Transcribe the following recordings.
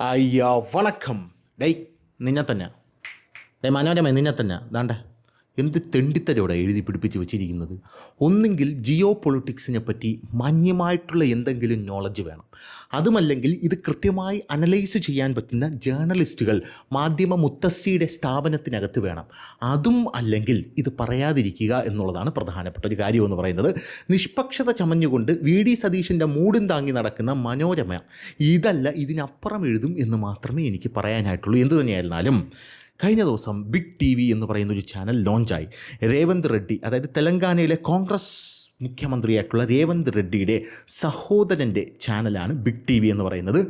അയ്യോ വണക്കം. ഡേയ് നിന്നെ തന്നെ ഡേ മനോരമ നിന്നെ തന്നെ ദാണ്ട. എന്ത് തെണ്ടിത്തരോടെ എഴുതി പിടിപ്പിച്ച് വെച്ചിരിക്കുന്നത്? ഒന്നെങ്കിൽ ജിയോ പൊളിറ്റിക്സിനെ പറ്റി മാന്യമായിട്ടുള്ള എന്തെങ്കിലും നോളജ് വേണം. അതുമല്ലെങ്കിൽ ഇത് കൃത്യമായി അനലൈസ് ചെയ്യാൻ പറ്റുന്ന ജേർണലിസ്റ്റുകൾ മാധ്യമ മുത്തസ്സിയുടെ സ്ഥാപനത്തിനകത്ത് വേണം. അതും അല്ലെങ്കിൽ ഇത് പറയാതിരിക്കുക എന്നുള്ളതാണ് പ്രധാനപ്പെട്ട ഒരു കാര്യം എന്ന് പറയുന്നത്. നിഷ്പക്ഷത ചമഞ്ഞുകൊണ്ട് വി. ഡി. സതീഷിന്റെ മൂടും താങ്ങി നടക്കുന്ന മനോരമ ഇതല്ല ഇതിനപ്പുറം എഴുതും എന്ന് മാത്രമേ എനിക്ക് പറയാനായിട്ടുള്ളൂ. എന്ത് തന്നെയായിരുന്നാലും കഴിഞ്ഞ ദിവസം ബിഗ് ടി വി എന്ന് പറയുന്ന ഒരു ചാനൽ ലോഞ്ചായി രേവന്ത് റെഡ്ഡി അതായത് തെലങ്കാനയിലെ കോൺഗ്രസ് മുഖ്യമന്ത്രിയായിട്ടുള്ള രേവന്ത് റെഡ്ഡിയുടെ സഹോദരന്റെ ചാനലാണ് ബിഗ് ടി വി എന്ന് പറയുന്നത്.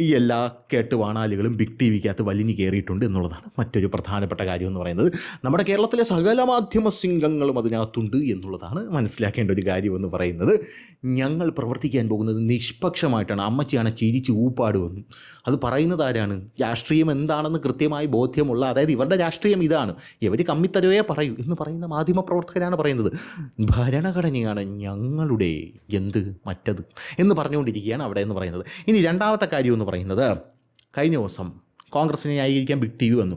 ഈ എല്ലാ കേട്ട് വാണാലുകളും ബിഗ് ടി വിക്കകത്ത് വലിഞ്ഞു കയറിയിട്ടുണ്ട് എന്നുള്ളതാണ് മറ്റൊരു പ്രധാനപ്പെട്ട കാര്യം എന്ന് പറയുന്നത്. നമ്മുടെ കേരളത്തിലെ സകല മാധ്യമ സിംഗങ്ങളും അതിനകത്തുണ്ട് എന്നുള്ളതാണ് മനസ്സിലാക്കേണ്ട ഒരു കാര്യം എന്ന് പറയുന്നത്. ഞങ്ങൾ പ്രവർത്തിക്കാൻ പോകുന്നത് നിഷ്പക്ഷമായിട്ടാണ്. അമ്മച്ചിയാണ് ചിരിച്ച് ഊപ്പാടുമെന്നും അത് പറയുന്നത് ആരാണ്? രാഷ്ട്രീയം എന്താണെന്ന് കൃത്യമായി ബോധ്യമുള്ള അതായത് ഇവരുടെ രാഷ്ട്രീയം ഇതാണ്. ഇവർ കമ്മിത്തരവേ പറയൂ എന്ന് പറയുന്ന മാധ്യമ പ്രവർത്തകരാണ് പറയുന്നത്. ഭരണഘടനയാണ് ഞങ്ങളുടെ എന്ത്? മറ്റത് എന്ന് പറഞ്ഞുകൊണ്ടിരിക്കുകയാണ് അവിടെ എന്ന് പറയുന്നത്. ഇനി രണ്ടാമത്തെ കാര്യം എന്ന് പറയുന്നത് കഴിഞ്ഞ ദിവസം കോൺഗ്രസിനെ ന്യായീകരിക്കാൻ ബിഗ് ടി വി വന്നു.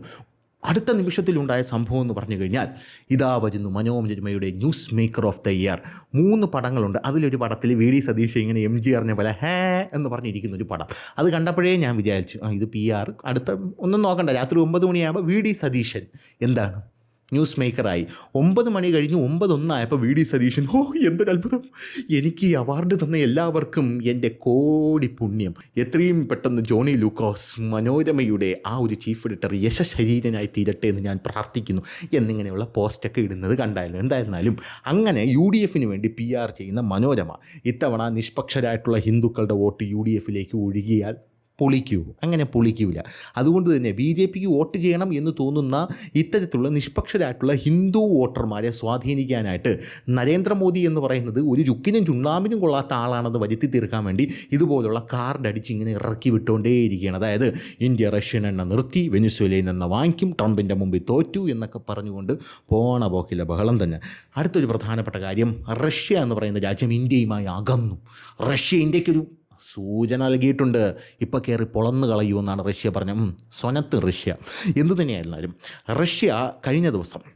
അടുത്ത നിമിഷത്തിലുണ്ടായ സംഭവം എന്ന് പറഞ്ഞു കഴിഞ്ഞാൽ ഇതാ വരുന്നു മനോരമയുടെ news maker of the year. മൂന്ന് പടങ്ങളുണ്ട്. അതിലൊരു പടത്തിൽ വി ഡി സതീഷ് ഇങ്ങനെ എം ജി ആറിനെ പോലെ ഹേ എന്ന് പറഞ്ഞിരിക്കുന്ന ഒരു പടം. അത് കണ്ടപ്പോഴേ ഞാൻ വിചാരിച്ചു ഇത് പി ആർ. അടുത്ത ഒന്നും നോക്കണ്ട. രാത്രി ഒമ്പത് മണിയാകുമ്പോൾ വി ഡി സതീശൻ എന്താണ്? ന്യൂസ് മേക്കറായി ഒമ്പത് മണി കഴിഞ്ഞ് ഒമ്പതൊന്നായപ്പോൾ വി ഡി സതീശൻ ഓ എന്തൊരു അത്ഭുതം. എനിക്ക് ഈ അവാർഡ് തന്ന എല്ലാവർക്കും എന്റെ കോടി പുണ്യം. എത്രയും പെട്ടെന്ന് ജോണി ലൂക്കോസ് മനോരമയുടെ ആ ഒരു ചീഫ് എഡിറ്റർ യശശരീരനായി തീരട്ടെ എന്ന് ഞാൻ പ്രാർത്ഥിക്കുന്നു. എന്നിങ്ങനെയുള്ള പോസ്റ്റൊക്കെ ഇടുന്നത് കണ്ടായിരുന്നു. എന്തായിരുന്നാലും അങ്ങനെ യു ഡി എഫിന് വേണ്ടി പി ആർ ചെയ്യുന്ന മനോരമ ഇത്തവണ നിഷ്പക്ഷരായിട്ടുള്ള ഹിന്ദുക്കളുടെ വോട്ട് യു ഡി എഫിലേക്ക് ഒഴുകിയാൽ പൊളിക്കൂ അങ്ങനെ പൊളിക്കൂല. അതുകൊണ്ട് തന്നെ ബി ജെ പിക്ക് വോട്ട് ചെയ്യണം എന്ന് തോന്നുന്ന ഇത്തരത്തിലുള്ള നിഷ്പക്ഷരായിട്ടുള്ള ഹിന്ദു വോട്ടർമാരെ സ്വാധീനിക്കാനായിട്ട് നരേന്ദ്രമോദി എന്ന് പറയുന്നത് ഒരു ചുക്കിനും ചുണ്ണാമ്പിനും കൊള്ളാത്ത ആളാണെന്ന് വരുത്തി തീർക്കാൻ വേണ്ടി ഇതുപോലുള്ള കാർഡ് അടിച്ച് ഇങ്ങനെ ഇറക്കി വിട്ടുകൊണ്ടേയിരിക്കുകയാണ് അതായത് ഇന്ത്യ റഷ്യൻ എണ്ണ നിർത്തി വെനിസ്വേലയിൽ നിന്ന് വാങ്ങിക്കും ട്രംപിന്റെ മുമ്പിൽ തോറ്റു എന്നൊക്കെ പറഞ്ഞുകൊണ്ട് പോണ പോക്കില്ല ബഹളം തന്നെ. അടുത്തൊരു പ്രധാനപ്പെട്ട കാര്യം റഷ്യ എന്ന് പറയുന്ന രാജ്യം ഇന്ത്യയുമായി അകന്നു. റഷ്യ ഇന്ത്യക്കൊരു സൂചന നൽകിയിട്ടുണ്ട്. ഇപ്പോൾ കയറി പൊളന്ന് കളയൂ എന്നാണ് റഷ്യ പറഞ്ഞത്. സ്വനത്ത് റഷ്യ. എന്തു തന്നെയായിരുന്നാലും റഷ്യ കഴിഞ്ഞ ദിവസം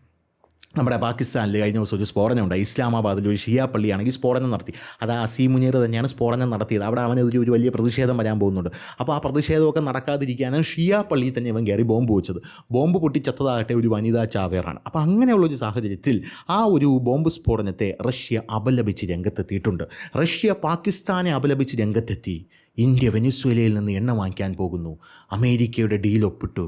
നമ്മുടെ പാകിസ്ഥാനിൽ കഴിഞ്ഞ ദിവസം ഒരു സ്ഫോടനം ഉണ്ടായി. ഇസ്ലാമാബാദിൽ ഒരു ഷിയ പള്ളിയാണെങ്കിൽ സ്ഫോടനം നടത്തി. അത് അസീം മുനീർ തന്നെയാണ് സ്ഫോടനം നടത്തിയത്. അവിടെ അവനെതിരെ ഒരു വലിയ പ്രതിഷേധം വരാൻ പോകുന്നുണ്ട്. അപ്പോൾ ആ പ്രതിഷേധമൊക്കെ നടക്കാതിരിക്കാനും ഷിയാ പള്ളിയിൽ തന്നെ ഇവൻ കയറി ബോംബ് വെച്ചത്. ബോംബ് പൊട്ടിച്ചത്തതാകട്ടെ ഒരു വനിതാ ചാവേറാണ്. അപ്പോൾ അങ്ങനെയുള്ള ഒരു സാഹചര്യത്തിൽ ആ ഒരു ബോംബ് സ്ഫോടനത്തെ റഷ്യ അപലപിച്ച് രംഗത്തെത്തിയിട്ടുണ്ട്. റഷ്യ പാകിസ്ഥാനെ അപലപിച്ച് രംഗത്തെത്തി. ഇന്ത്യ വെനിസ്വേലയിൽ നിന്ന് എണ്ണ വാങ്ങിക്കാൻ പോകുന്നു. അമേരിക്കയുടെ ഡീൽ ഒപ്പിട്ടു.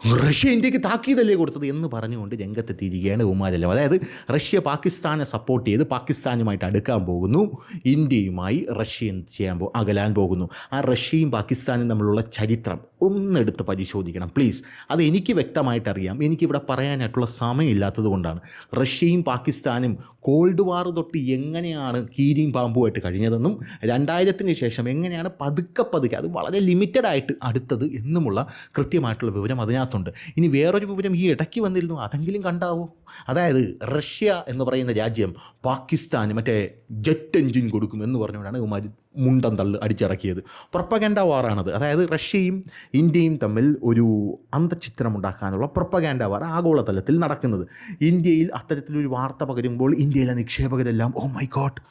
റഷ്യ ഇന്ത്യയ്ക്ക് താക്കീതല്ലേ കൊടുത്തത് എന്ന് പറഞ്ഞുകൊണ്ട് രംഗത്തെത്തിയിരിക്കുകയാണ് ഉമാരെല്ലാം അതായത് റഷ്യ പാകിസ്ഥാനെ സപ്പോർട്ട് ചെയ്ത് പാകിസ്ഥാനുമായിട്ട് അടുക്കാൻ പോകുന്നു. ഇന്ത്യയുമായി റഷ്യ ചെയ്യാൻ പോ അകലാൻ പോകുന്നു. ആ റഷ്യയും പാകിസ്ഥാനും തമ്മിലുള്ള ചരിത്രം ഒന്നെടുത്ത് പരിശോധിക്കണം പ്ലീസ് അത് എനിക്ക് വ്യക്തമായിട്ട് വ്യക്തമായിട്ടറിയാം. എനിക്കിവിടെ പറയാനായിട്ടുള്ള സമയമില്ലാത്തത് കൊണ്ടാണ്. റഷ്യയും പാകിസ്ഥാനും കോൾഡ് വാർ തൊട്ട് എങ്ങനെയാണ് കീരിയും പാമ്പുമായിട്ട് കഴിഞ്ഞതെന്നും രണ്ടായിരത്തിന് ശേഷം എങ്ങനെയാണ് പതുക്കെ പതുക്കെ അത് വളരെ ലിമിറ്റഡ് ആയിട്ട് അടുത്തത് എന്നുമുള്ള കൃത്യമായിട്ടുള്ള വിവരം അതിനകത്തുണ്ട്. ഇനി വേറൊരു വിവരം ഈ ഇടയ്ക്ക് വന്നിരുന്നു. അതെങ്കിലും കണ്ടാവോ? അതായത് റഷ്യ എന്ന് പറയുന്ന രാജ്യം പാകിസ്ഥാന് മറ്റേ ജെറ്റ് എൻജിൻ കൊടുക്കും എന്ന് പറഞ്ഞുകൊണ്ടാണ് ഇവമാരി മുണ്ടം തള്ള് അടിച്ചിറക്കിയത്. പ്രൊപ്പഗാൻഡ വാറാണത് അതായത് റഷ്യയും ഇന്ത്യയും തമ്മിൽ ഒരു അന്തചിത്രം ഉണ്ടാക്കാനുള്ള പ്രൊപ്പഗാൻഡ വാർ ആഗോളതലത്തിൽ നടക്കുന്നത്. ഇന്ത്യയിൽ അത്തരത്തിലൊരു വാർത്ത പകരുമ്പോൾ ഇന്ത്യയിലെ നിക്ഷേപകരെല്ലാം oh my god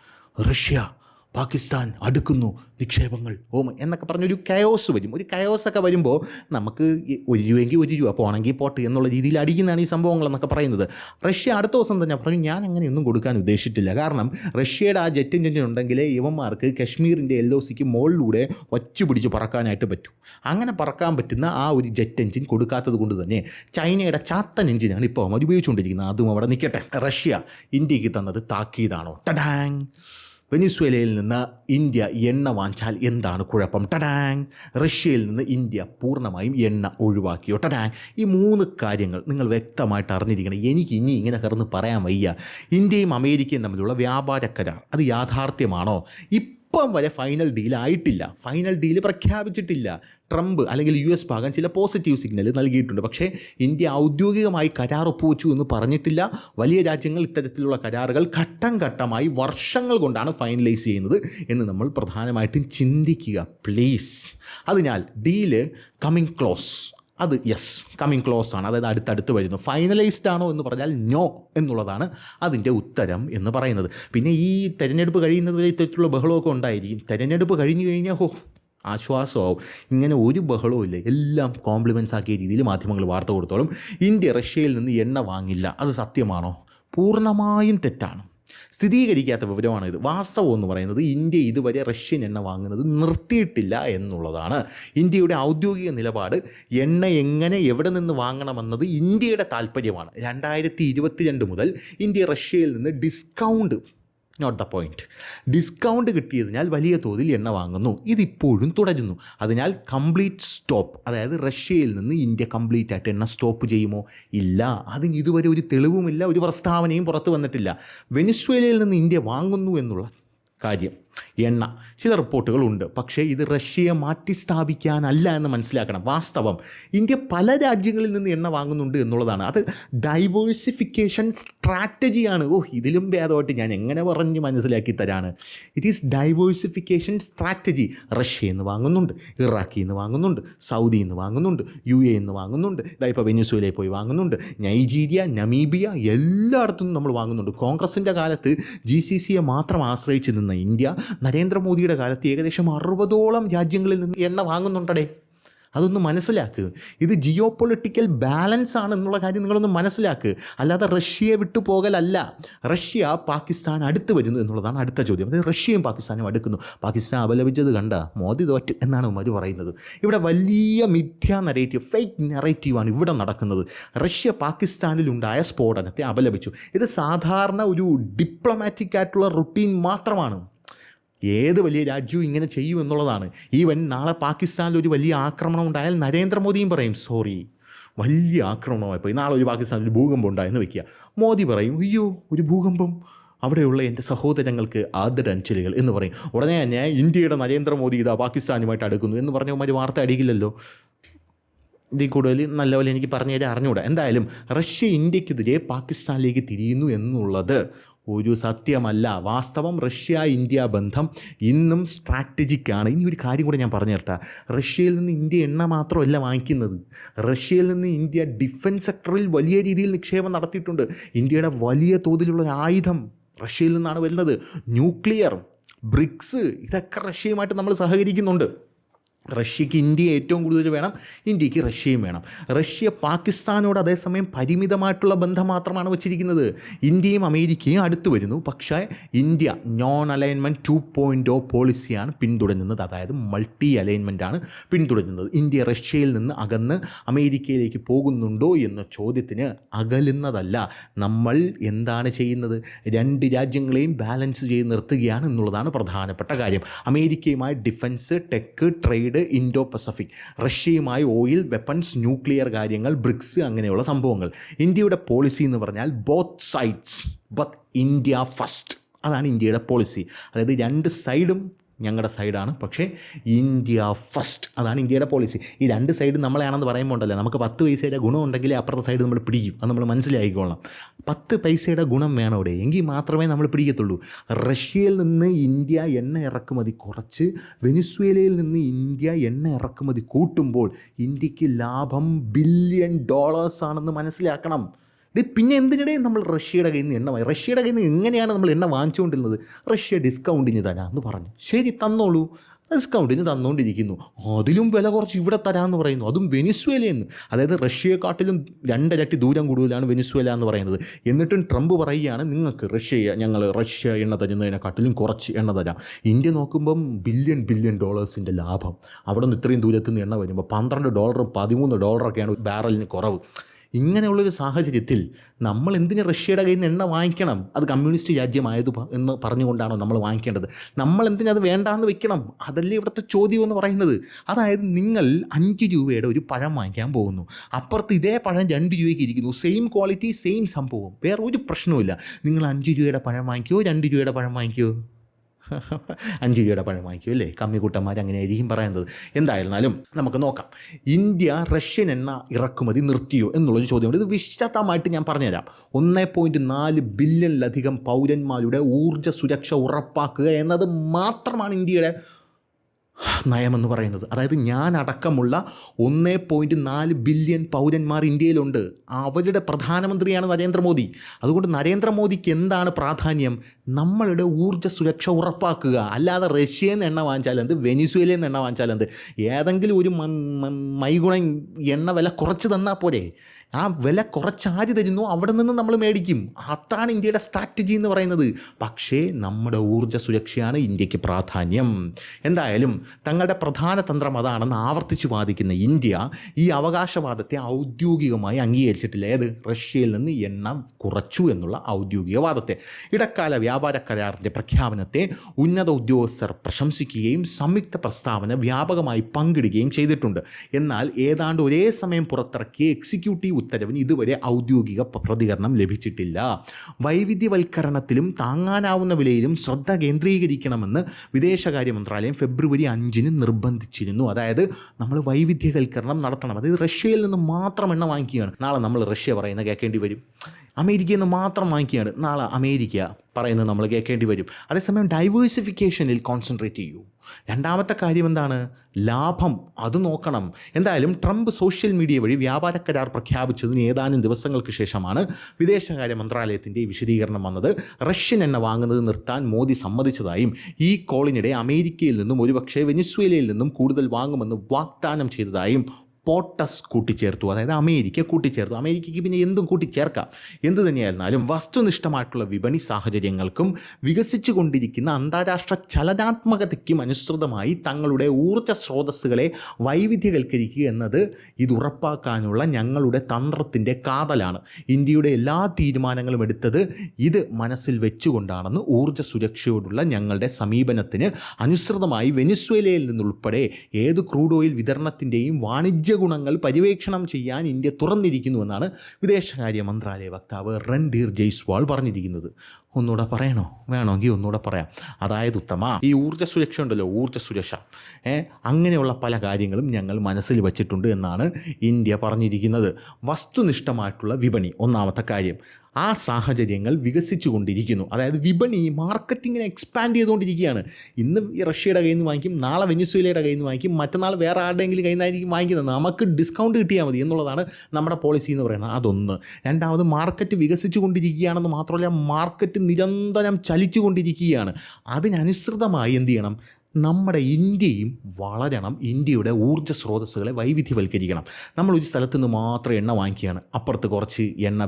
Russia Pakistan അടുക്കുന്നു നിക്ഷേപങ്ങൾ. ഓം എന്നൊക്കെ പറഞ്ഞൊരു കയോസ് വരും. ഒരു കയോസ് ഒക്കെ വരുമ്പോൾ നമുക്ക് ഒരു രൂപയെങ്കിൽ ഒരു രൂപ പോകണമെങ്കിൽ പോട്ട് എന്നുള്ള രീതിയിൽ അടിക്കുന്നതാണ് ഈ സംഭവങ്ങളെന്നൊക്കെ പറയുന്നത്. റഷ്യ അടുത്ത ദിവസം തന്നെ പറഞ്ഞു ഞാൻ അങ്ങനെയൊന്നും കൊടുക്കാൻ ഉദ്ദേശിച്ചിട്ടില്ല. കാരണം റഷ്യയുടെ ആ ജെറ്റ് എഞ്ചിൻ ഉണ്ടെങ്കിൽ ഇവന്മാർക്ക് കശ്മീരിന്റെ എൽ ഒ സിക്ക് മുകളിലൂടെ ഒച്ചു പിടിച്ച് പറക്കാനായിട്ട് പറ്റും. അങ്ങനെ പറക്കാൻ പറ്റുന്ന ആ ഒരു ജെറ്റ് എഞ്ചിൻ കൊടുക്കാത്തത് കൊണ്ട് തന്നെ ചൈനയുടെ ചാത്തൻ എഞ്ചിനാണ് ഇപ്പോൾ അവർ ഉപയോഗിച്ചുകൊണ്ടിരിക്കുന്നത്. അതും അവിടെ നിൽക്കട്ടെ റഷ്യ ഇന്ത്യയ്ക്ക് തന്നത് താക്കീതാണോ? ടഡാങ്. വെനിസ്വേലയിൽ നിന്ന് ഇന്ത്യ എണ്ണ വാങ്ങിച്ചാൽ എന്താണ് കുഴപ്പം? ടഡാങ് റഷ്യയിൽ നിന്ന് ഇന്ത്യ പൂർണമായും എണ്ണ ഒഴിവാക്കിയോ? ടഡാങ് ഈ മൂന്ന് കാര്യങ്ങൾ നിങ്ങൾ വ്യക്തമായിട്ട് അറിഞ്ഞിരിക്കണം. എനിക്ക് ഇനി ഇങ്ങനെ കറന്ന് പറയാൻ വയ്യ. ഇന്ത്യയും അമേരിക്കയും തമ്മിലുള്ള വ്യാപാര കരാർ അത് യാഥാർത്ഥ്യമാണോ? ഈ ഇപ്പം വരെ ഫൈനൽ ഡീൽ ആയിട്ടില്ല. ഫൈനൽ ഡീൽ പ്രഖ്യാപിച്ചിട്ടില്ല. ട്രംപ് അല്ലെങ്കിൽ യു എസ് ഭാഗം ചില പോസിറ്റീവ് സിഗ്നൽ നൽകിയിട്ടുണ്ട്. പക്ഷേ ഇന്ത്യ ഔദ്യോഗികമായി കരാർ ഒപ്പുവെച്ചു എന്ന് പറഞ്ഞിട്ടില്ല. വലിയ രാജ്യങ്ങൾ ഇത്തരത്തിലുള്ള കരാറുകൾ ഘട്ടം ഘട്ടമായി വർഷങ്ങൾ കൊണ്ടാണ് ഫൈനലൈസ് ചെയ്യുന്നത് എന്ന് നമ്മൾ പ്രധാനമായിട്ടും ചിന്തിക്കുക. പ്ലീസ് അതിനാൽ ഡീൽ കമ്മിങ് ക്ലോസ് അത് യെസ് കമ്മിങ് ക്ലോസ് ആണ്. അതായത് അടുത്തടുത്ത് വരുന്നു. ഫൈനലൈസ്ഡ് ആണോ എന്ന് പറഞ്ഞാൽ നോ എന്നുള്ളതാണ് അതിന്റെ ഉത്തരം എന്ന് പറയുന്നത്. പിന്നെ ഈ തെരഞ്ഞെടുപ്പ് കഴിയുന്നത് വരെ ഇത്തരത്തിലുള്ള ബഹളമൊക്കെ ഉണ്ടായിരിക്കും. തെരഞ്ഞെടുപ്പ് കഴിഞ്ഞു കഴിഞ്ഞാൽ ഹോ ആശ്വാസമാവും. ഇങ്ങനെ ഒരു ബഹളവും ഇല്ല. എല്ലാം കോംപ്ലിമെൻസ് ആക്കിയ രീതിയിൽ മാധ്യമങ്ങൾ വാർത്ത കൊടുത്തോളും. ഇന്ത്യ റഷ്യയിൽ നിന്ന് എണ്ണ വാങ്ങില്ല. അത് സത്യമാണോ? പൂർണമായും തെറ്റാണ്. സ്ഥിരീകരിക്കാത്ത വിവരമാണ് ഇത് വാസ്തവം എന്ന് പറയുന്നത് ഇന്ത്യ ഇതുവരെ റഷ്യൻ എണ്ണ വാങ്ങുന്നത് നിർത്തിയിട്ടില്ല എന്നുള്ളതാണ്. ഇന്ത്യയുടെ ഔദ്യോഗിക നിലപാട് എണ്ണ എങ്ങനെ എവിടെ നിന്ന് വാങ്ങണമെന്നത് ഇന്ത്യയുടെ താല്പര്യമാണ്. രണ്ടായിരത്തി മുതൽ ഇന്ത്യ റഷ്യയിൽ നിന്ന് discount not the point discount കിട്ടിയതിനാൽ വലിയ തോതിൽ എണ്ണ വാങ്ങുന്നു. ഇതിപ്പോഴും തുടരുന്നു. അതിനാൽ കംപ്ലീറ്റ് സ്റ്റോപ്പ് അതായത് റഷ്യയിൽ നിന്ന് ഇന്ത്യ കംപ്ലീറ്റ് ആയിട്ട് എണ്ണ സ്റ്റോപ്പ് ചെയ്യുമോ? ഇല്ല. അതിന് ഇതുവരെ ഒരു തെളിവുമില്ല. ഒരു പ്രസ്താവനയും പുറത്തു വന്നിട്ടില്ല. വെനിസ്വേലയിൽ നിന്ന് ഇന്ത്യ വാങ്ങുന്നു എന്നുള്ള കാര്യം. എണ്ണ. ചില റിപ്പോർട്ടുകളുണ്ട്. പക്ഷേ ഇത് റഷ്യയെ മാറ്റി സ്ഥാപിക്കാനല്ല എന്ന് മനസ്സിലാക്കണം. വാസ്തവം ഇന്ത്യ പല രാജ്യങ്ങളിൽ നിന്ന് എണ്ണ വാങ്ങുന്നുണ്ട് എന്നുള്ളതാണ്. അത് ഡൈവേഴ്സിഫിക്കേഷൻ സ്ട്രാറ്റജിയാണ് ഓ ഇതിലും ഭേദമായിട്ട് ഞാൻ എങ്ങനെ പറഞ്ഞ് മനസ്സിലാക്കി തരാണ്. ഇറ്റ് ഈസ് ഡൈവേഴ്സിഫിക്കേഷൻ സ്ട്രാറ്റജി റഷ്യയിൽ നിന്ന് വാങ്ങുന്നുണ്ട് ഇറാഖിൽ നിന്ന് വാങ്ങുന്നുണ്ട് സൗദിയിൽ നിന്ന് വാങ്ങുന്നുണ്ട് യു എ നിന്ന് വാങ്ങുന്നുണ്ട് ഇതായിപ്പോൾ വെനിസുലയിൽ പോയി വാങ്ങുന്നുണ്ട് നൈജീരിയ നമീബിയ എല്ലായിടത്തും നമ്മൾ വാങ്ങുന്നുണ്ട്. കോൺഗ്രസിന്റെ കാലത്ത് ജി സി സിയെ മാത്രം ആശ്രയിച്ച് നിന്ന ഇന്ത്യ നരേന്ദ്രമോദിയുടെ കാലത്ത് ഏകദേശം അറുപതോളം രാജ്യങ്ങളിൽ നിന്ന് എണ്ണ വാങ്ങുന്നുണ്ടടേ. അതൊന്ന് മനസ്സിലാക്കുക ഇത് ജിയോ പൊളിറ്റിക്കൽ ബാലൻസ് ആണ് എന്നുള്ള കാര്യം നിങ്ങളൊന്ന് മനസ്സിലാക്കുക അല്ലാതെ റഷ്യയെ വിട്ടു പോകലല്ല. റഷ്യ പാകിസ്ഥാൻ അടുത്ത് വരുന്നു എന്നുള്ളതാണ് അടുത്ത ചോദ്യം. അതായത് റഷ്യയും പാകിസ്ഥാനും അടുക്കുന്നു. പാകിസ്ഥാൻ അപലപിച്ചത് കണ്ട മോദി തോറ്റ് എന്നാണ് അവർ പറയുന്നത്. ഇവിടെ വലിയ മിഥ്യ നരേറ്റീവ് ഫേക്ക് നറേറ്റീവാണ് ഇവിടെ നടക്കുന്നത്. റഷ്യ പാകിസ്ഥാനിലുണ്ടായ സ്ഫോടനത്തെ അപലപിച്ചു. ഇത് സാധാരണ ഒരു ഡിപ്ലോമാറ്റിക് ആയിട്ടുള്ള റുട്ടീൻ മാത്രമാണ്. ഏത് വലിയ രാജ്യവും ഇങ്ങനെ ചെയ്യും എന്നുള്ളതാണ്. ഈവൻ നാളെ പാകിസ്ഥാനിൽ ഒരു വലിയ ആക്രമണം ഉണ്ടായാൽ നരേന്ദ്രമോദിയും പറയും സോറി വലിയ ആക്രമണമായിപ്പോയി നാളെ ഒരു പാകിസ്ഥാനിൽ ഒരു ഭൂകമ്പം ഉണ്ടായെന്ന് വെക്കുക. മോദി പറയും അയ്യോ ഒരു ഭൂകമ്പം. അവിടെയുള്ള എന്റെ സഹോദരങ്ങൾക്ക് ആദരാഞ്ജലികൾ എന്ന് പറയും. ഉടനെ തന്നെ ഇന്ത്യയുടെ നരേന്ദ്രമോദി ഇതാ പാകിസ്ഥാനുമായിട്ട് അടുക്കുന്നു എന്ന് പറഞ്ഞവന്മാർ വാർത്ത അടിക്കില്ലല്ലോ. ഇതിൽ കൂടുതൽ നല്ലപോലെ എനിക്ക് പറഞ്ഞു തരാൻ അറിഞ്ഞുകൂടാ. എന്തായാലും റഷ്യ ഇന്ത്യക്കെതിരെ പാകിസ്ഥാനിലേക്ക് തിരിയുന്നു എന്നുള്ളത് ഒരു സത്യമല്ല. വാസ്തവം റഷ്യ ഇന്ത്യ ബന്ധം ഇന്നും സ്ട്രാറ്റജിക്കാണ് ഇനി ഒരു കാര്യം കൂടെ ഞാൻ പറഞ്ഞു തരട്ടെ റഷ്യയിൽ നിന്ന് ഇന്ത്യ എണ്ണ മാത്രമല്ല വാങ്ങിക്കുന്നത്. റഷ്യയിൽ നിന്ന് ഇന്ത്യ ഡിഫൻസ് സെക്ടറിൽ വലിയ രീതിയിൽ നിക്ഷേപം നടത്തിയിട്ടുണ്ട്. ഇന്ത്യയുടെ വലിയ തോതിലുള്ള ആയുധം റഷ്യയിൽ നിന്നാണ് വരുന്നത്. ന്യൂക്ലിയർ ബ്രിക്സ് ഇതൊക്കെ റഷ്യയുമായിട്ട് നമ്മൾ സഹകരിക്കുന്നുണ്ട്. റഷ്യക്ക് ഇന്ത്യ ഏറ്റവും കൂടുതൽ വേണം ഇന്ത്യയ്ക്ക് റഷ്യയും വേണം. റഷ്യ പാകിസ്ഥാനോട് അതേസമയം പരിമിതമായിട്ടുള്ള ബന്ധം മാത്രമാണ് വച്ചിരിക്കുന്നത്. ഇന്ത്യയും അമേരിക്കയും അടുത്ത് വരുന്നു. പക്ഷേ India non alignment two point O പോളിസിയാണ് പിന്തുടരുന്നത്. അതായത് മൾട്ടി അലൈൻമെന്റ് ആണ് പിന്തുടരുന്നത്. ഇന്ത്യ റഷ്യയിൽ നിന്ന് അകന്ന് അമേരിക്കയിലേക്ക് പോകുന്നുണ്ടോ എന്ന ചോദ്യത്തിന് അകലുന്നതല്ല. നമ്മൾ എന്താണ് ചെയ്യുന്നത്? രണ്ട് രാജ്യങ്ങളെയും ബാലൻസ് ചെയ്ത് നിർത്തുകയാണ് എന്നുള്ളതാണ് പ്രധാനപ്പെട്ട കാര്യം. അമേരിക്കയുമായി defence tech trade Indo Pacific. റഷ്യയുമായി oil weapons nuclear കാര്യങ്ങൾ ബ്രിക്സ് അങ്ങനെയുള്ള സംഭവങ്ങൾ. ഇന്ത്യയുടെ പോളിസി എന്ന് പറഞ്ഞാൽ both sides but India first അതാണ് ഇന്ത്യയുടെ പോളിസി അതായത് രണ്ട് സൈഡും ഞങ്ങളുടെ സൈഡാണ്. പക്ഷേ ഇന്ത്യ ഫസ്റ്റ് അതാണ് ഇന്ത്യയുടെ പോളിസി ഈ രണ്ട് സൈഡ് നമ്മളെയാണെന്ന് പറയുമ്പോൾ ഉണ്ടല്ലോ നമുക്ക് പത്ത് പൈസയുടെ ഗുണം ഉണ്ടെങ്കിൽ അപ്പുറത്തെ സൈഡ് നമ്മൾ പിടിക്കും. അത് നമ്മൾ മനസ്സിലാക്കിക്കോളാം. പത്ത് പൈസയുടെ ഗുണം വേണം അവിടെ. എങ്കിൽ മാത്രമേ നമ്മൾ പിടിക്കത്തുള്ളൂ. റഷ്യയിൽ നിന്ന് ഇന്ത്യ എണ്ണ ഇറക്കുമതി കുറച്ച് വെനിസ്വേലയിൽ നിന്ന് ഇന്ത്യ എണ്ണ ഇറക്കുമതി കൂട്ടുമ്പോൾ ഇന്ത്യയ്ക്ക് ലാഭം ബില്യൺ ഡോളേഴ്സ് ആണെന്ന് മനസ്സിലാക്കണം. പിന്നെ എന്തിനിടെ നമ്മൾ റഷ്യയുടെ കയ്യിൽ നിന്ന് എണ്ണ വാങ്ങി? റഷ്യയുടെ കയ്യിൽ നിന്ന് എങ്ങനെയാണ് നമ്മൾ എണ്ണ വാങ്ങിച്ചുകൊണ്ടിരുന്നത്? റഷ്യ ഡിസ്കൗണ്ടിന് തരാമെന്ന് പറഞ്ഞു. ശരി തന്നോളൂ. ഡിസ്കൗണ്ടിന് തന്നുകൊണ്ടിരിക്കുന്നു അതിലും വില കുറച്ച് ഇവിടെ തരാമെന്ന് പറയുന്നു. അതും വെനിസ്വേലയെന്ന് അതായത് റഷ്യയെക്കാട്ടിലും രണ്ടരട്ടി ദൂരം കൂടുതലാണ് വെനിസ്വേല എന്ന് പറയുന്നത്. എന്നിട്ടും ട്രംപ് പറയുകയാണ് നിങ്ങൾക്ക് റഷ്യ ഞങ്ങൾ റഷ്യ എണ്ണ തരുന്നതിനെക്കാട്ടിലും കുറച്ച് എണ്ണ തരാം. ഇന്ത്യ നോക്കുമ്പം ബില്യൺ ബില്യൺ ഡോളേഴ്സിന്റെ ലാഭം. അവിടെ നിന്ന് ഇത്രയും ദൂരത്ത് നിന്ന് എണ്ണ വരുമ്പോൾ പന്ത്രണ്ട് ഡോളറും പതിമൂന്ന് ഡോളറൊക്കെയാണ് ബാരലിന് കുറവ്. ഇങ്ങനെയുള്ളൊരു സാഹചര്യത്തിൽ നമ്മൾ എന്തിന് റഷ്യയുടെ കയ്യിൽ നിന്ന് എണ്ണ വാങ്ങിക്കണം? അത് കമ്മ്യൂണിസ്റ്റ് രാജ്യമായത് എന്ന് പറഞ്ഞുകൊണ്ടാണോ നമ്മൾ വാങ്ങിക്കേണ്ടത്? നമ്മൾ എന്തിനത് വേണ്ടാന്ന് വെക്കണം? അതല്ലേ ഇവിടുത്തെ ചോദ്യം എന്ന് പറയുന്നത്. അതായത് നിങ്ങൾ അഞ്ച് രൂപയുടെ ഒരു പഴം വാങ്ങിക്കാൻ പോകുന്നു. അപ്പുറത്ത് ഇതേ പഴം രണ്ട് രൂപയ്ക്ക് ഇരിക്കുന്നു. സെയിം ക്വാളിറ്റി സെയിം സംഭവം. വേറെ ഒരു പ്രശ്നവുമില്ല. നിങ്ങൾ അഞ്ച് രൂപയുടെ പഴം വാങ്ങിക്കുമോ രണ്ട് രൂപയുടെ പഴം വാങ്ങിക്കുമോ അഞ്ച് രൂപയുടെ പഴം വാങ്ങിക്കും അല്ലേ? അങ്ങനെ ആയിരിക്കും പറയുന്നത്. എന്തായിരുന്നാലും നമുക്ക് നോക്കാം. ഇന്ത്യ റഷ്യൻ എണ്ണ ഇറക്കുമതി നിർത്തിയോ എന്നുള്ളൊരു ചോദ്യമുണ്ട്. ഇത് വിശദമായിട്ട് ഞാൻ പറഞ്ഞുതരാം. ഒന്നേ പോയിന്റ് നാല് ബില്യണിലധികം പൗരന്മാരുടെ ഊർജ സുരക്ഷ ഉറപ്പാക്കുക എന്നത് മാത്രമാണ് ഇന്ത്യയുടെ നയമെന്ന് പറയുന്നത്. അതായത് ഞാൻ അടക്കമുള്ള ഒന്നേ പോയിന്റ് നാല് ബില്യൺ പൗരന്മാർ ഇന്ത്യയിലുണ്ട്. അവരുടെ പ്രധാനമന്ത്രിയാണ് നരേന്ദ്രമോദി. അതുകൊണ്ട് നരേന്ദ്രമോദിക്ക് എന്താണ് പ്രാധാന്യം? നമ്മളുടെ ഊർജ സുരക്ഷ ഉറപ്പാക്കുക. അല്ലാതെ റഷ്യയിൽ നിന്ന് എണ്ണ വാങ്ങിച്ചാൽ എന്ത്? വെനിസ്വേലയിൽ നിന്ന് എണ്ണ വാങ്ങിച്ചാൽ എന്ത്? ഏതെങ്കിലും ഒരു മൈഗുണ എണ്ണ വില കുറച്ച് തന്നാൽ പോരെ. ആ വില കുറച്ച് ആര് തരുന്നു? അവിടെ നിന്ന് നമ്മൾ മേടിക്കും. അതാണ് ഇന്ത്യയുടെ സ്ട്രാറ്റജി എന്ന് പറയുന്നത്. പക്ഷേ നമ്മുടെ ഊർജ സുരക്ഷയാണ് ഇന്ത്യയ്ക്ക് പ്രാധാന്യം. എന്തായാലും തങ്ങളുടെ പ്രധാന തന്ത്രം അതാണെന്ന് ആവർത്തിച്ച് വാദിക്കുന്ന ഇന്ത്യ ഈ അവകാശവാദത്തെ ഔദ്യോഗികമായി അംഗീകരിച്ചിട്ടില്ല. ഏത്? റഷ്യയിൽ നിന്ന് എണ്ണ കുറച്ചു എന്നുള്ള ഔദ്യോഗിക വാദത്തെ ഇടക്കാല വ്യാപാര കരാറിന്റെ പ്രഖ്യാപനത്തെ ഉന്നത ഉദ്യോഗസ്ഥർ പ്രശംസിക്കുകയും സംയുക്ത പ്രസ്താവന വ്യാപകമായി പങ്കിടുകയും ചെയ്തിട്ടുണ്ട്. എന്നാൽ ഏതാണ്ട് ഒരേ സമയം പുറത്തിറക്കിയ എക്സിക്യൂട്ടീവ് ഉത്തരവിന് ഇതുവരെ ഔദ്യോഗിക പ്രതികരണം ലഭിച്ചിട്ടില്ല. വൈവിധ്യവൽക്കരണത്തിലും താങ്ങാനാവുന്ന വിലയിലും ശ്രദ്ധ കേന്ദ്രീകരിക്കണമെന്ന് വിദേശകാര്യ മന്ത്രാലയം ഫെബ്രുവരി അഞ്ചിന് നിർബന്ധിച്ചിരുന്നു. അതായത് നമ്മൾ വൈവിധ്യവൽക്കരണം നടത്തണം. അതായത് റഷ്യയിൽ നിന്ന് മാത്രം എണ്ണ വാങ്ങിക്കുകയാണ്. നാളെ നമ്മൾ റഷ്യ പറയുന്നത് കേൾക്കേണ്ടി വരും. അമേരിക്കയിൽ നിന്ന് മാത്രം വാങ്ങിക്കുകയാണ്. നാളെ അമേരിക്ക പറയുന്നത് നമ്മൾ കേൾക്കേണ്ടി വരും. അതേസമയം ഡൈവേഴ്സിഫിക്കേഷനിൽ കോൺസെൻട്രേറ്റ് ചെയ്യൂ. രണ്ടാമത്തെ കാര്യം എന്താണ്? ലാഭം. അത് നോക്കണം. എന്തായാലും ട്രംപ് സോഷ്യൽ മീഡിയ വഴി വ്യാപാര കരാർ പ്രഖ്യാപിച്ചതിന് ഏതാനും ദിവസങ്ങൾക്ക് ശേഷമാണ് വിദേശകാര്യ മന്ത്രാലയത്തിന്റെ വിശദീകരണം വന്നത്. റഷ്യൻ എണ്ണ വാങ്ങുന്നത് നിർത്താൻ മോദി സമ്മതിച്ചതായും ഈ കോളിനിടെ അമേരിക്കയിൽ നിന്നും ഒരുപക്ഷേ വെനിസ്വേലയിൽ നിന്നും കൂടുതൽ വാങ്ങുമെന്ന് വാഗ്ദാനം ചെയ്തതായും പോട്ടസ് കൂട്ടിച്ചേർത്തു അതായത് അമേരിക്ക കൂട്ടിച്ചേർത്തു. അമേരിക്കയ്ക്ക് പിന്നെ എന്തും കൂട്ടിച്ചേർക്കാം? എന്ത് തന്നെയായിരുന്നാലും വസ്തുനിഷ്ഠമായിട്ടുള്ള വിപണി സാഹചര്യങ്ങൾക്കും വികസിച്ചു കൊണ്ടിരിക്കുന്ന അന്താരാഷ്ട്ര ചലനാത്മകതയ്ക്കും അനുസൃതമായി തങ്ങളുടെ ഊർജ സ്രോതസ്സുകളെ വൈവിധ്യവൽക്കരിക്കുക എന്നത് ഇത് ഉറപ്പാക്കാനുള്ള ഞങ്ങളുടെ തന്ത്രത്തിന്റെ കാതലാണ്. ഇന്ത്യയുടെ എല്ലാ തീരുമാനങ്ങളും എടുത്തത് ഇത് മനസ്സിൽ വെച്ചുകൊണ്ടാണെന്ന് ഊർജ സുരക്ഷയോടുള്ള ഞങ്ങളുടെ സമീപനത്തിന് അനുസൃതമായി വെനിസ്വേലയിൽ നിന്നുൾപ്പെടെ ഏത് ക്രൂഡ് ഓയിൽ വിതരണത്തിന്റെയും വാണിജ്യ ഗുണങ്ങൾ പര്യവേക്ഷണം ചെയ്യാൻ ഇന്ത്യ തുറന്നിരിക്കുന്നുവെന്നാണ് വിദേശകാര്യ മന്ത്രാലയ വക്താവ് രൺധീർ ജയ്സ്വാൾ പറഞ്ഞിരിക്കുന്നത്. ഒന്നുകൂടെ പറയണോ? വേണമെങ്കിൽ ഒന്നുകൂടെ പറയാം. അതായത് ഉത്തമ ഈ ഊർജ സുരക്ഷ ഉണ്ടല്ലോ ഊർജ സുരക്ഷ അങ്ങനെയുള്ള പല കാര്യങ്ങളും ഞങ്ങൾ മനസ്സിൽ വച്ചിട്ടുണ്ട് എന്നാണ് ഇന്ത്യ പറഞ്ഞിരിക്കുന്നത്. വസ്തുനിഷ്ഠമായിട്ടുള്ള വിപണി ഒന്നാമത്തെ കാര്യം. ആ സാഹചര്യങ്ങൾ വികസിച്ചു കൊണ്ടിരിക്കുന്നു അതായത് വിപണി മാർക്കറ്റിങ്ങിനെ എക്സ്പാൻഡ് ചെയ്തുകൊണ്ടിരിക്കുകയാണ്. ഇന്ന് റഷ്യയുടെ കയ്യിൽ നിന്ന് വാങ്ങിക്കും നാളെ വെനിസ്വേലയുടെ കയ്യിൽ നിന്ന് വാങ്ങിക്കും മറ്റന്നാൾ വേറെ ആരുടെയെങ്കിലും കയ്യിൽ നിന്നായിരിക്കും വാങ്ങിക്കുന്നത്. നമുക്ക് ഡിസ്കൗണ്ട് കിട്ടിയാൽ മതി എന്നുള്ളതാണ് നമ്മുടെ പോളിസി എന്ന് പറയുന്നത്. അതൊന്ന്. രണ്ടാമത് മാർക്കറ്റ് വികസിച്ചു കൊണ്ടിരിക്കുകയാണെന്ന് മാത്രമല്ല മാർക്കറ്റ് നിരന്തരം ചലിച്ചു കൊണ്ടിരിക്കുകയാണ് അതിനനുസൃതമായി എന്ത് ചെയ്യണം? നമ്മുടെ ഇന്ത്യയും വളരണം. ഇന്ത്യയുടെ ഊർജ സ്രോതസ്സുകളെ വൈവിധ്യവൽക്കരിക്കണം. നമ്മൾ ഒരു സ്ഥലത്ത് നിന്ന് മാത്രം എണ്ണ വാങ്ങിക്കുകയാണ്. അപ്പുറത്ത് കുറച്ച് എണ്ണ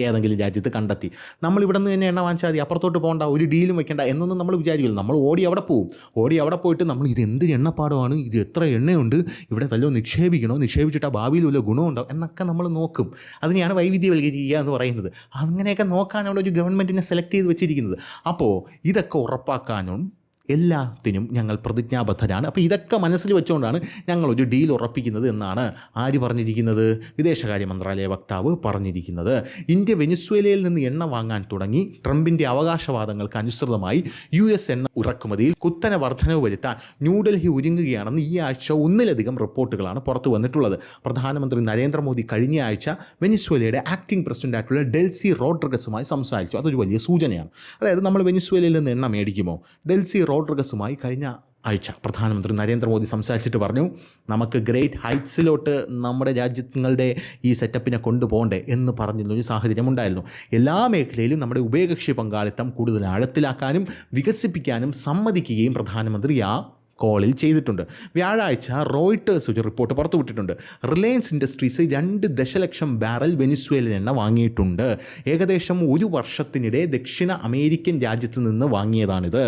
ഏതെങ്കിലും രാജ്യത്ത് കണ്ടെത്തി. നമ്മൾ ഇവിടെ നിന്ന് തന്നെ എണ്ണ വാങ്ങിച്ചാൽ മതി. അപ്പുറത്തോട്ട് പോകണ്ട ഒരു ഡീലും വെക്കേണ്ട എന്നൊന്നും നമ്മൾ വിചാരിക്കില്ല. നമ്മൾ ഓടി അവിടെ പോകും ഓടി അവിടെ പോയിട്ട് നമ്മൾ ഇത് എന്ത് എണ്ണപ്പാടമാണ് ഇത് എത്ര എണ്ണയുണ്ട്? ഇവിടെ വല്ലതും നിക്ഷേപിക്കണോ? നിക്ഷേപിച്ചിട്ട് ആ ഭാവിയിൽ വല്ല ഗുണമുണ്ടോ എന്നൊക്കെ നമ്മൾ നോക്കും. അതിനെയാണ് വൈവിധ്യവൽക്കരിക്കുക എന്ന് പറയുന്നത്. അങ്ങനെയൊക്കെ നോക്കാനുള്ള ഒരു ഗവൺമെന്റിനെ സെലക്ട് ചെയ്ത് വെച്ചിരിക്കുന്നത്. അപ്പോൾ ഇതൊക്കെ ഉറപ്പാക്കാനും എല്ലാത്തിനും ഞങ്ങൾ പ്രതിജ്ഞാബദ്ധരാണ്. അപ്പോൾ ഇതൊക്കെ മനസ്സിൽ വെച്ചുകൊണ്ടാണ് ഞങ്ങളൊരു ഡീൽ ഉറപ്പിക്കുന്നത് എന്നാണ് ആര് പറഞ്ഞിരിക്കുന്നത്? വിദേശകാര്യ മന്ത്രാലയ വക്താവ് പറഞ്ഞിരിക്കുന്നത്. ഇന്ത്യ വെനിസ്വേലയിൽ നിന്ന് എണ്ണ വാങ്ങാൻ തുടങ്ങി. ട്രംപിന്റെ അവകാശവാദങ്ങൾക്ക് അനുസൃതമായി യു എസ് എണ്ണ ഇറക്കുമതിയിൽ കുത്തന വർധനവ് വരുത്താൻ ന്യൂഡൽഹി ഒരുങ്ങുകയാണെന്ന് ഈ ആഴ്ച ഒന്നിലധികം റിപ്പോർട്ടുകളാണ് പുറത്തു വന്നിട്ടുള്ളത്. പ്രധാനമന്ത്രി നരേന്ദ്രമോദി കഴിഞ്ഞ ആഴ്ച വെനിസ്വേലയുടെ ആക്ടിംഗ് പ്രസിഡന്റായിട്ടുള്ള ഡെൽസി റോഡ്രിഗസുമായി സംസാരിച്ചു. അതൊരു വലിയ സൂചനയാണ്. അതായത് നമ്മൾ വെനിസ്വേലയിൽ നിന്ന് എണ്ണ മേടിക്കുമോ? ഡെൽസി റോഡ്രിഗസുമായി കഴിഞ്ഞ ആഴ്ച പ്രധാനമന്ത്രി നരേന്ദ്രമോദി സംസാരിച്ചിട്ട് പറഞ്ഞു നമുക്ക് ഗ്രേറ്റ് ഹൈറ്റ്സിലോട്ട് നമ്മുടെ രാജ്യങ്ങളുടെ ഈ സെറ്റപ്പിനെ കൊണ്ടുപോകണ്ടേ എന്ന് പറഞ്ഞിരുന്നൊരു സാഹചര്യം ഉണ്ടായിരുന്നു. എല്ലാ മേഖലയിലും നമ്മുടെ ഉഭയകക്ഷി പങ്കാളിത്തം കൂടുതൽ ആഴത്തിലാക്കാനും വികസിപ്പിക്കാനും സമ്മതിക്കുകയും പ്രധാനമന്ത്രി ആ കോളിൽ ചെയ്തിട്ടുണ്ട്. വ്യാഴാഴ്ച റോയിട്ടേഴ്സ് ഒരു റിപ്പോർട്ട് പുറത്തുവിട്ടിട്ടുണ്ട്. റിലയൻസ് ഇൻഡസ്ട്രീസ് രണ്ട് ദശലക്ഷം ബാരൽ വെനിസ്വേലിൽ എണ്ണ വാങ്ങിയിട്ടുണ്ട്. ഏകദേശം ഒരു വർഷത്തിനിടെ ദക്ഷിണ അമേരിക്കൻ രാജ്യത്ത് നിന്ന് വാങ്ങിയതാണിത്.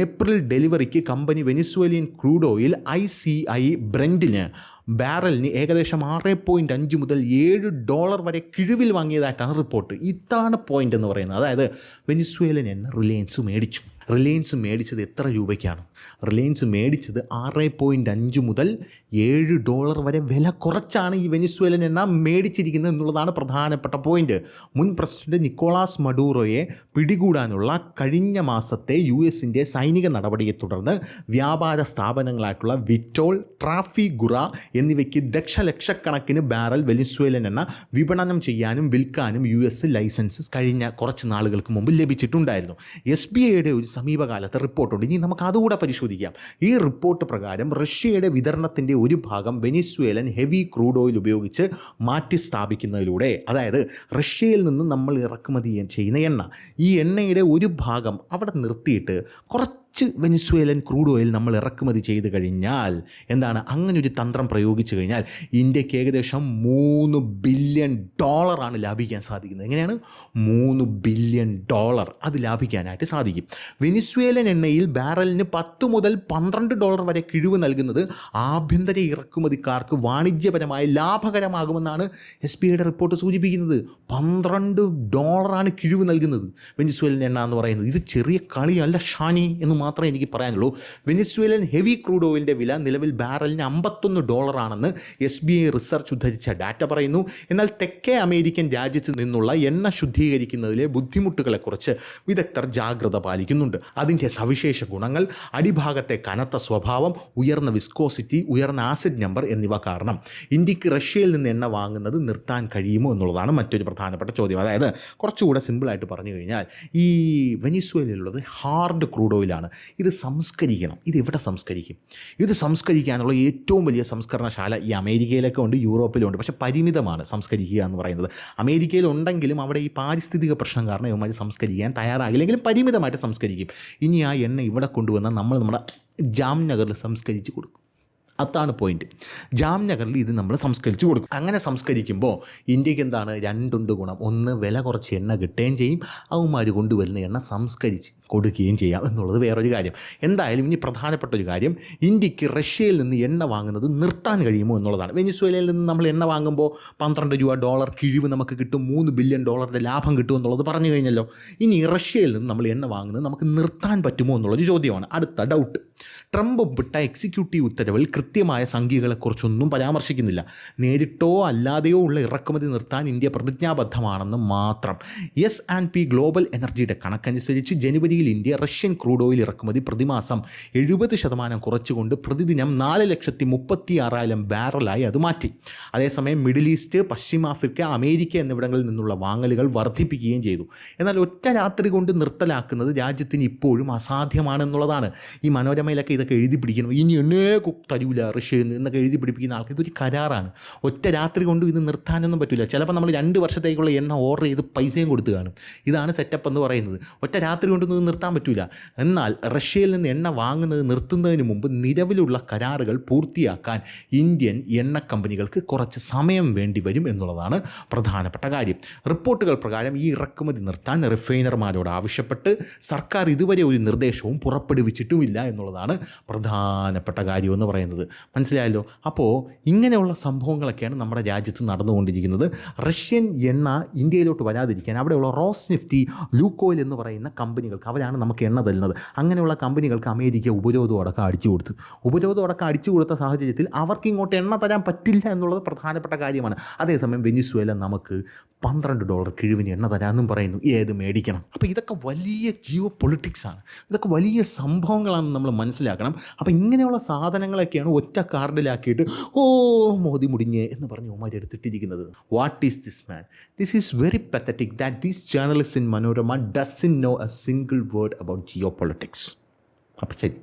ഏപ്രിൽ ഡെലിവറിക്ക് company Venezuelan crude oil I C I ബ്രെൻഡിന് ബാരലിന് ഏകദേശം ആറ് പോയിന്റ് അഞ്ച് മുതൽ ഏഴ് ഡോളർ വരെ കിഴിവിൽ വാങ്ങിയതായിട്ടാണ് റിപ്പോർട്ട് ഇതാണ് പോയിന്റ് എന്ന് പറയുന്നത്. അതായത് വെനിസ്വേലൻ എണ്ണ റിലയൻസ് മേടിച്ചു. റിലയൻസ് മേടിച്ചത് എത്ര രൂപയ്ക്കാണ്? റിലയൻസ് മേടിച്ചത് ആറ് പോയിന്റ് അഞ്ച് മുതൽ ഏഴ് ഡോളർ വരെ വില കുറച്ചാണ് ഈ വെനിസ്വേലൻ എണ്ണ മേടിച്ചിരിക്കുന്നത് എന്നുള്ളതാണ് പ്രധാനപ്പെട്ട പോയിന്റ് മുൻ പ്രസിഡന്റ് നിക്കോളാസ് മഡൂറോയെ പിടികൂടാനുള്ള കഴിഞ്ഞ മാസത്തെ യു എസിന്റെ സൈനിക നടപടിയെ തുടർന്ന് വ്യാപാര സ്ഥാപനങ്ങളായിട്ടുള്ള വിറ്റോൾ ട്രാഫി ഗുറ എന്നിവയ്ക്ക് ദക്ഷലക്ഷക്കണക്കിന് ബാരൽ വെനിസ്വേലൻ എണ്ണ വിപണനം ചെയ്യാനും വിൽക്കാനും യു എസ് ലൈസൻസ് കഴിഞ്ഞ കുറച്ച് നാളുകൾക്ക് മുമ്പ് ലഭിച്ചിട്ടുണ്ടായിരുന്നു. എസ് ബി ഐയുടെ ഒരു സമീപകാലത്തെ റിപ്പോർട്ടുണ്ട്. ഇനി നമുക്ക് അതുകൂടെ പരിശോധിക്കാം. ഈ റിപ്പോർട്ട് പ്രകാരം റഷ്യയുടെ വിതരണത്തിന്റെ ഒരു ഭാഗം വെനിസ്വേലൻ ഹെവി ക്രൂഡ് ഓയിൽ ഉപയോഗിച്ച് മാറ്റി സ്ഥാപിക്കുന്നതിലൂടെ അതായത് റഷ്യയിൽ നിന്ന് നമ്മൾ ഇറക്കുമതി ചെയ്യുന്ന എണ്ണ ഈ എണ്ണയുടെ ഒരു ഭാഗം അവിടെ നിർത്തിയിട്ട് കുറച്ച് വെനിസ്വേലൻ ക്രൂഡ് ഓയിൽ നമ്മൾ ഇറക്കുമതി ചെയ്ത് കഴിഞ്ഞാൽ എന്താണ്? അങ്ങനെ ഒരു തന്ത്രം പ്രയോഗിച്ചു കഴിഞ്ഞാൽ ഇന്ത്യയ്ക്ക് ഏകദേശം മൂന്ന് ബില്യൺ ഡോളറാണ് ലാഭിക്കാൻ സാധിക്കുന്നത്. എങ്ങനെയാണ്? മൂന്ന് ബില്യൺ ഡോളർ അത് ലാഭിക്കാനായിട്ട് സാധിക്കും. വെനിസ്വേലൻ എണ്ണയിൽ ബാരലിന് പത്ത് മുതൽ പന്ത്രണ്ട് ഡോളർ വരെ കിഴിവ് നൽകുന്നത് ആഭ്യന്തര ഇറക്കുമതിക്കാർക്ക് വാണിജ്യപരമായി ലാഭകരമാകുമെന്നാണ് എസ് ബി ഐയുടെ റിപ്പോർട്ട് സൂചിപ്പിക്കുന്നത്. പന്ത്രണ്ട് ഡോളറാണ് കിഴിവ് നൽകുന്നത് വെനിസ്വേലൻ എണ്ണ എന്ന് പറയുന്നത്. ഇത് ചെറിയ കളിയല്ല ഷാനി എന്ന് മാത്രമേ എനിക്ക് പറയാനുള്ളൂ. വെനിസ്വേലൻ ഹെവി ക്രൂഡ് ഓയിലിന്റെ വില നിലവിൽ ബാരലിന് അമ്പത്തൊന്ന് ഡോളറാണെന്ന് എസ് ബി ഐ റിസർച്ച് ഉദ്ധരിച്ച ഡാറ്റ പറയുന്നു. എന്നാൽ തെക്കേ അമേരിക്കൻ രാജ്യത്ത് നിന്നുള്ള എണ്ണ ശുദ്ധീകരിക്കുന്നതിലെ ബുദ്ധിമുട്ടുകളെക്കുറിച്ച് വിദഗ്ധർ ജാഗ്രത പാലിക്കുന്നുണ്ട്. അതിന്റെ സവിശേഷ ഗുണങ്ങൾ അടിഭാഗത്തെ കനത്ത സ്വഭാവം ഉയർന്ന വിസ്കോസിറ്റി ഉയർന്ന ആസിഡ് നമ്പർ എന്നിവ കാരണം ഇന്ത്യയ്ക്ക് റഷ്യയിൽ നിന്ന് എണ്ണ വാങ്ങുന്നത് നിർത്താൻ കഴിയുമോ എന്നുള്ളതാണ് മറ്റൊരു പ്രധാനപ്പെട്ട ചോദ്യം. അതായത് കുറച്ചുകൂടെ സിമ്പിളായിട്ട് പറഞ്ഞു കഴിഞ്ഞാൽ ഈ വെനിസ്വേലയിലുള്ളത് ഹാർഡ് ക്രൂഡ് ഓയിലാണ് ഇത് സംസ്കരിക്കണം. ഇത് എവിടെ സംസ്കരിക്കും? ഇത് സംസ്കരിക്കാനുള്ള ഏറ്റവും വലിയ സംസ്കരണശാല ഈ അമേരിക്കയിലൊക്കെ ഉണ്ട് യൂറോപ്പിലും ഉണ്ട്. പക്ഷേ പരിമിതമാണ് സംസ്കരിക്കുക എന്ന് പറയുന്നത്. അമേരിക്കയിലുണ്ടെങ്കിലും അവിടെ ഈ പാരിസ്ഥിതിക പ്രശ്നം കാരണം ഇവന്മാർ സംസ്കരിക്കാൻ തയ്യാറാകില്ലെങ്കിലും പരിമിതമായിട്ട് സംസ്കരിക്കും. ഇനി ആ എണ്ണ ഇവിടെ കൊണ്ടുവന്നാൽ നമ്മൾ നമ്മുടെ ജാംനഗറിൽ സംസ്കരിച്ച് കൊടുക്കും. അതാണ് പോയിന്റ് ജാംനഗറിൽ ഇത് നമ്മൾ സംസ്കരിച്ചു കൊടുക്കും. അങ്ങനെ സംസ്കരിക്കുമ്പോൾ ഇന്ത്യയ്ക്ക് എന്താണ്? രണ്ടുണ്ട് ഗുണം. ഒന്ന് വില കുറച്ച് എണ്ണ കിട്ടുകയും ചെയ്യും. അവന്മാർ കൊണ്ടുവരുന്ന എണ്ണ സംസ്കരിച്ച് കൊടുക്കുകയും ചെയ്യാം എന്നുള്ളത് വേറൊരു കാര്യം. എന്തായാലും ഇനി പ്രധാനപ്പെട്ട ഒരു കാര്യം ഇന്ത്യയ്ക്ക് റഷ്യയിൽ നിന്ന് എണ്ണ വാങ്ങുന്നത് നിർത്താൻ കഴിയുമോ എന്നുള്ളതാണ്. വെനിസ്വേലയിൽ നിന്ന് നമ്മൾ എണ്ണ വാങ്ങുമ്പോൾ പന്ത്രണ്ട് രൂപ ഡോളർ കിഴിവ് നമുക്ക് കിട്ടും. മൂന്ന് ബില്യൺ ഡോളറിന്റെ ലാഭം കിട്ടും എന്നുള്ളത് പറഞ്ഞു കഴിഞ്ഞല്ലോ. ഇനി റഷ്യയിൽ നിന്ന് നമ്മൾ എണ്ണ വാങ്ങുന്നത് നമുക്ക് നിർത്താൻ പറ്റുമോ എന്നുള്ളൊരു ചോദ്യമാണ്. അടുത്ത ഡൗട്ട് ട്രംപ് വിട്ട എക്സിക്യൂട്ടീവ് ഉത്തരവിൽ കൃത്യമായ സംഖ്യകളെക്കുറിച്ചൊന്നും പരാമർശിക്കുന്നില്ല. നേരിട്ടോ അല്ലാതെയോ ഉള്ള ഇറക്കുമതി നിർത്താൻ ഇന്ത്യ പ്രതിജ്ഞാബദ്ധമാണെന്ന് മാത്രം. എസ് ആൻഡ് പി ഗ്ലോബൽ എനർജിയുടെ കണക്കനുസരിച്ച് ജനുവരിയിൽ ഇന്ത്യ റഷ്യൻ ക്രൂഡ് ഓയിൽ ഇറക്കുമതി പ്രതിമാസം എഴുപത് ശതമാനം കുറച്ചുകൊണ്ട് പ്രതിദിനം നാല് ലക്ഷത്തി മുപ്പത്തി ആറായിരം ബാരലായി അത് മാറ്റി. അതേസമയം മിഡിൽ ഈസ്റ്റ് പശ്ചിമാഫ്രിക്ക അമേരിക്ക എന്നിവിടങ്ങളിൽ നിന്നുള്ള വാങ്ങലുകൾ വർദ്ധിപ്പിക്കുകയും ചെയ്തു. എന്നാൽ ഒറ്റ രാത്രി കൊണ്ട് നിർത്തലാക്കുന്നത് രാജ്യത്തിന് ഇപ്പോഴും അസാധ്യമാണെന്നുള്ളതാണ്. ഈ മനോരമയിലൊക്കെ ഇതൊക്കെ എഴുതി പിടിക്കണം ഇനി എന്നേ കു- തരൂല റഷ്യയിൽ നിന്ന് എന്നൊക്കെ എഴുതി പിടിപ്പിക്കുന്ന ആൾക്ക് ഇതൊരു കരാറാണ്. ഒറ്റ രാത്രി കൊണ്ട് ഇത് നിർത്താനൊന്നും പറ്റില്ല ചിലപ്പോൾ നമ്മൾ രണ്ട് വർഷത്തേക്കുള്ള എണ്ണ ഓർഡർ ചെയ്ത് പൈസയും കൊടുത്തു കാണും. ഇതാണ് സെറ്റപ്പ് എന്ന് പറയുന്നത്. ഒറ്റ രാത്രി കൊണ്ടൊന്നും ഇത് നിർത്താൻ പറ്റില്ല എന്നാൽ റഷ്യയിൽ നിന്ന് എണ്ണ വാങ്ങുന്നത് നിർത്തുന്നതിന് മുമ്പ് നിലവിലുള്ള കരാറുകൾ പൂർത്തിയാക്കാൻ ഇന്ത്യൻ എണ്ണ കമ്പനികൾക്ക് കുറച്ച് സമയം വേണ്ടി വരും എന്നുള്ളതാണ് പ്രധാനപ്പെട്ട കാര്യം. റിപ്പോർട്ടുകൾ പ്രകാരം ഈ ഇറക്കുമതി നിർത്താൻ റിഫൈനർമാരോട് ആവശ്യപ്പെട്ട് സർക്കാർ ഇതുവരെ ഒരു നിർദ്ദേശവും പുറപ്പെടുവിച്ചിട്ടുമില്ല എന്നുള്ളതാണ് പ്രധാനപ്പെട്ട കാര്യം എന്ന് മനസ്സിലായല്ലോ? അപ്പോൾ ഇങ്ങനെയുള്ള സംഭവങ്ങളൊക്കെയാണ് നമ്മുടെ രാജ്യത്ത് നടന്നുകൊണ്ടിരിക്കുന്നത്. റഷ്യൻ എണ്ണ ഇന്ത്യയിലോട്ട് വരാതിരിക്കാൻ അവിടെയുള്ള റോസ് നിഫ്റ്റി ലൂക്കോയിൽ എന്ന് പറയുന്ന കമ്പനികൾക്ക് അവരാണ് നമുക്ക് എണ്ണ തരുന്നത്. അങ്ങനെയുള്ള കമ്പനികൾക്ക് അമേരിക്ക ഉപരോധം അടക്കം അടിച്ചു കൊടുത്തു. ഉപരോധം അടക്കം അടിച്ചു കൊടുത്ത സാഹചര്യത്തിൽ അവർക്ക് ഇങ്ങോട്ട് എണ്ണ തരാൻ പറ്റില്ല എന്നുള്ളത് പ്രധാനപ്പെട്ട കാര്യമാണ്. അതേസമയം വെനിസ്വേല നമുക്ക് പന്ത്രണ്ട് ഡോളർ കിഴിവിന് എണ്ണ തരാമെന്നും പറയുന്നു. ഏത് മേടിക്കണം? അപ്പോൾ ഇതൊക്കെ വലിയ ജീവ പൊളിറ്റിക്സാണ് ഇതൊക്കെ വലിയ സംഭവങ്ങളാണെന്ന് നമ്മൾ മനസ്സിലാക്കണം. അപ്പോൾ ഇങ്ങനെയുള്ള സാധനങ്ങളൊക്കെയാണ് ഒറ്റ കാർഡിലാക്കിയിട്ട് ഓ മോദി മുടിഞ്ഞ് എന്ന് പറഞ്ഞ് ഉമ്മാരി എടുത്തിട്ടിരിക്കുന്നത് what is this man this is very pathetic that these journalist in Manorama doesn't know a single word about geopolitics അപ്പം ശരി.